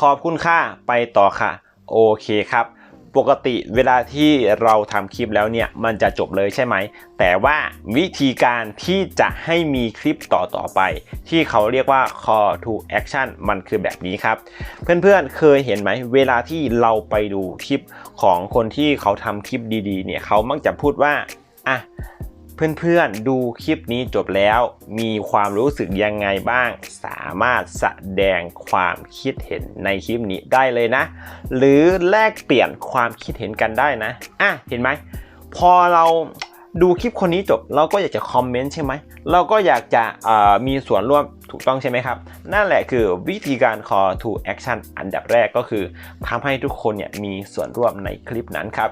ขอบคุณค่ะ ไปต่อค่ะ โอเคครับ ปกติเวลาที่เราทำคลิปแล้วเนี่ย มันจะจบเลยใช่ไหม แต่ว่าวิธีการที่จะให้มีคลิปต่อต่อไป ที่เขาเรียกว่า call to action มันคือแบบนี้ครับ เพื่อนๆเคยเห็นไหม เวลาที่เราไปดูคลิปของคนที่เขาทำคลิปดีๆ เนี่ย เขามักจะพูดว่า อะ เพื่อนๆดูคลิปนี้จบแล้ว มีความรู้สึกยังไงบ้าง สามารถแสดงความคิดเห็นในคลิปนี้ได้เลยนะ หรือแลกเปลี่ยนความคิดเห็นกันได้นะอะเห็นไหมพอเราดูคลิปคนนี้จบ เราก็อยากจะคอมเมนต์ใช่ไหมเราก็อยากจะมีส่วนร่วม ถูกต้องใช่ไหมครับ นั่นแหละคือวิธีการ call to action อันดับแรกก็คือทำให้ทุกคนเนี่ยมีส่วนร่วมในคลิปนั้นครับ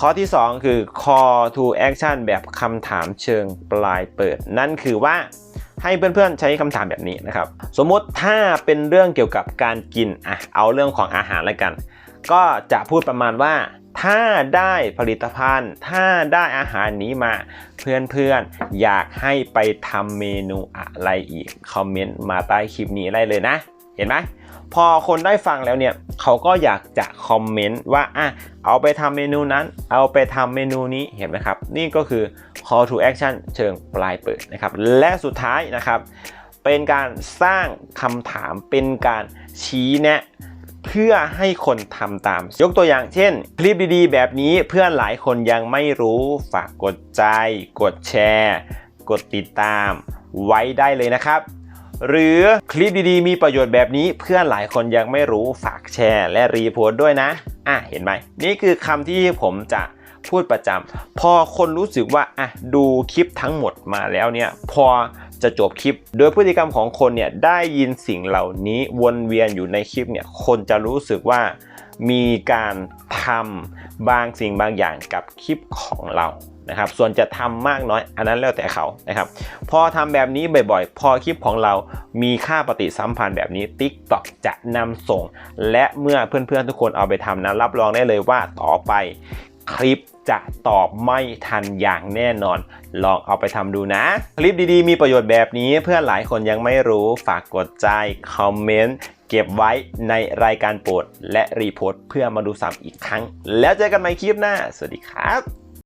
ข้อที่ 2 คือ call to action แบบคำถามเชิงปลายเปิด นั่นคือว่าให้เพื่อนๆใช้คำถามแบบนี้นะครับ สมมติถ้าเป็นเรื่องเกี่ยวกับการกินอะเอาเรื่องของอาหารแล้วกัน ก็จะพูดประมาณว่า ถ้าได้ผลิตภัณฑ์ ถ้าได้อาหารนี้มา เพื่อนๆ อยากให้ไปทำเมนูอะไรอีก คอมเมนต์มาใต้คลิปนี้ได้เลยนะ เห็นไหมพอคนได้ฟังแล้วเนี่ยเขาก็อยากจะคอมเมนต์ว่าอะเอาไปทำเมนูนั้น เอาไปทำเมนูนี้เห็นไหมครับ นี่ก็คือ call to action เชิงปลายเปิดนะครับ และสุดท้ายนะครับ เป็นการสร้างคำถามเป็นการชี้แนะ พื่อให้คนทำตาม ยกตัวอย่างเช่น คลิปดีๆ แบบนี้เพื่อนหลายคนยังไม่รู้ฝากกดใจ กดแชร์ กดติดตาม ไว้ได้เลยนะครับ หรือคลิปดีๆ มีประโยชน์แบบนี้ เพื่อนหลายคนยังไม่รู้ฝากแชร์ และรีโพสต์ด้วยนะอะเห็นไหมนี่คือคำที่ผมจะพูดประจำพอคนรู้สึกว่าอะดูคลิปทั้งหมดมาแล้วเนี่ยพอ จะจบคลิป โดยพฤติกรรมของคนเนี่ยได้ยินสิ่งเหล่านี้วนเวียนอยู่ในคลิปเนี่ยคนจะรู้สึกว่ามีการทำบางสิ่งบางอย่างกับคลิปของเรานะครับ ส่วนจะทำมากน้อยอันนั้นแล้วแต่เขานะครับ พอทำแบบนี้บ่อยๆ พอคลิปของเรามีค่าปฏิสัมพันธ์แบบนี้ TikTok จะนำส่ง และเมื่อเพื่อนๆทุกคนเอาไปทำนะรับรองได้เลยว่าต่อไปคลิป จะตอบไม่ทันอย่างแน่นอน ลองเอาไปทำดูนะ คลิปดีๆ มีประโยชน์แบบนี้เพื่อนหลายคนยังไม่รู้ฝากกดใจคอมเมนต์เก็บไว้ในรายการโปรดและรีโพสต์เพื่อมาดูซ้ำอีกครั้ง แล้วเจอกันใหม่คลิปหน้า สวัสดีครับ